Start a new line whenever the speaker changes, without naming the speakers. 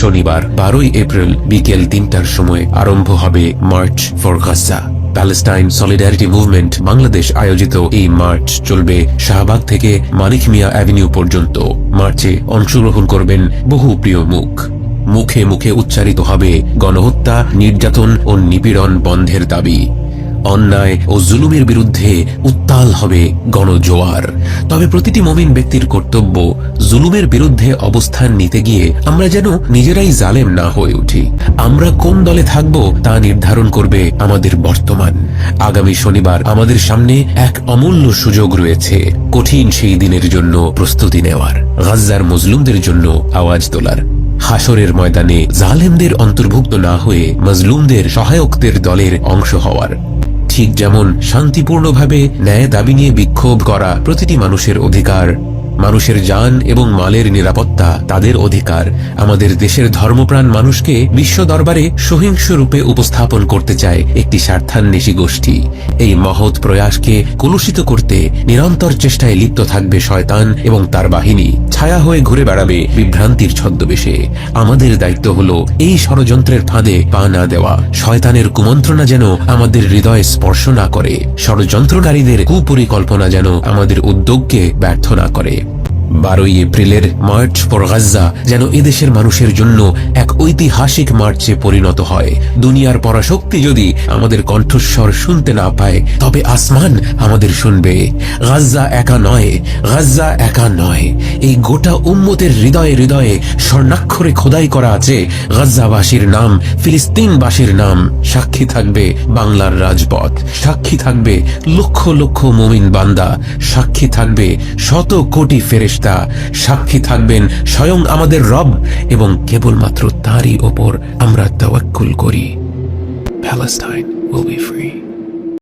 শনিবার, বারোই এপ্রিল, বিকেল তিনটার সময় আরম্ভ হবে march for Gaza. Palestine solidarity movement Bangladesh আয়োজিত এই মার্চ চলবে শাহবাগ থেকে মানিক মিয়া অ্যাভিনিউ পর্যন্ত। মার্চে অংশগ্রহণ করবেন বহু প্রিয় মুখ। মুখে মুখে উচ্চারিত হবে গণহত্যা, নির্যাতন ও নিপীড়ন বন্ধের দাবি। অন্যায় ও জুলুমের বিরুদ্ধে উত্তাল হবে গণজোয়ার। তবে প্রতিটি মমিন ব্যক্তির কর্তব্য জুলুমের বিরুদ্ধে অবস্থান নিতে গিয়ে আমরা যেন নিজেরাই জালেম না হয়ে উঠি। আমরা কোন দলে থাকব তা নির্ধারণ করবে আমাদের বর্তমান। আগামী শনিবার আমাদের সামনে এক অমূল্য সুযোগ রয়েছে কঠিন সেই দিনের জন্য প্রস্তুতি নেওয়ার। গাজ্জার মজলুমদের জন্য আওয়াজ তোলার। হাসরের ময়দানে জালেমদের অন্তর্ভুক্ত না হয়ে মজলুমদের সহায়কদের দলের অংশ হওয়ার। ঠিক যেমন শান্তিপূর্ণভাবে ন্যায় দাবি নিয়ে বিক্ষোভ করা প্রতিটি মানুষের অধিকার। মানুষের যান এবং মালের নিরাপত্তা তাদের অধিকার। আমাদের দেশের ধর্মপ্রাণ মানুষকে বিশ্ব দরবারে সহিংস রূপে উপস্থাপন করতে চায় একটি স্বার্থান্বেষী গোষ্ঠী। এই মহৎ প্রয়াসকে কলুষিত করতে নিরন্তর চেষ্টায় লিপ্ত থাকবে শয়তান এবং তার বাহিনী। ছায়া হয়ে ঘুরে বেড়াবে বিভ্রান্তির ছদ্মবেশে। আমাদের দায়িত্ব হলো এই ষড়যন্ত্রের ফাঁদে পা না দেওয়া। শয়তানের কুমন্ত্রণা যেন আমাদের হৃদয়ে স্পর্শ না করে। ষড়যন্ত্রকারীদের কুপরিকল্পনা যেন আমাদের উদ্যোগকে ব্যর্থ না করে। বারোই এপ্রিলের মার্চ ফর গাজ্জা যেন এদেশের মানুষের জন্য এক ঐতিহাসিক মার্চে পরিণত হয়। দুনিয়ার পরাশক্তি যদি আমাদের কণ্ঠস্বর শুনতে না পায়, তবে আসমান আমাদের শুনবে। গাজ্জা একা নয়, গাজ্জা একা নয়। এই গোটা উম্মতের হৃদয়ে হৃদয়ে স্বর্ণাক্ষরে খোদাই করা আছে গাজ্জাবাসীর নাম, ফিলিস্তিনবাসীর নাম। সাক্ষী থাকবে বাংলার রাজপথ, সাক্ষী থাকবে লক্ষ লক্ষ মুমিন বান্দা, সাক্ষী থাকবে শত কোটি ফেরেশতা সাক্ষী থাকবেন স্বয়ং আমাদের রব এবং কেবলমাত্র তারই ওপর আমরা তাওয়াক্কুল করি Palestine will be free.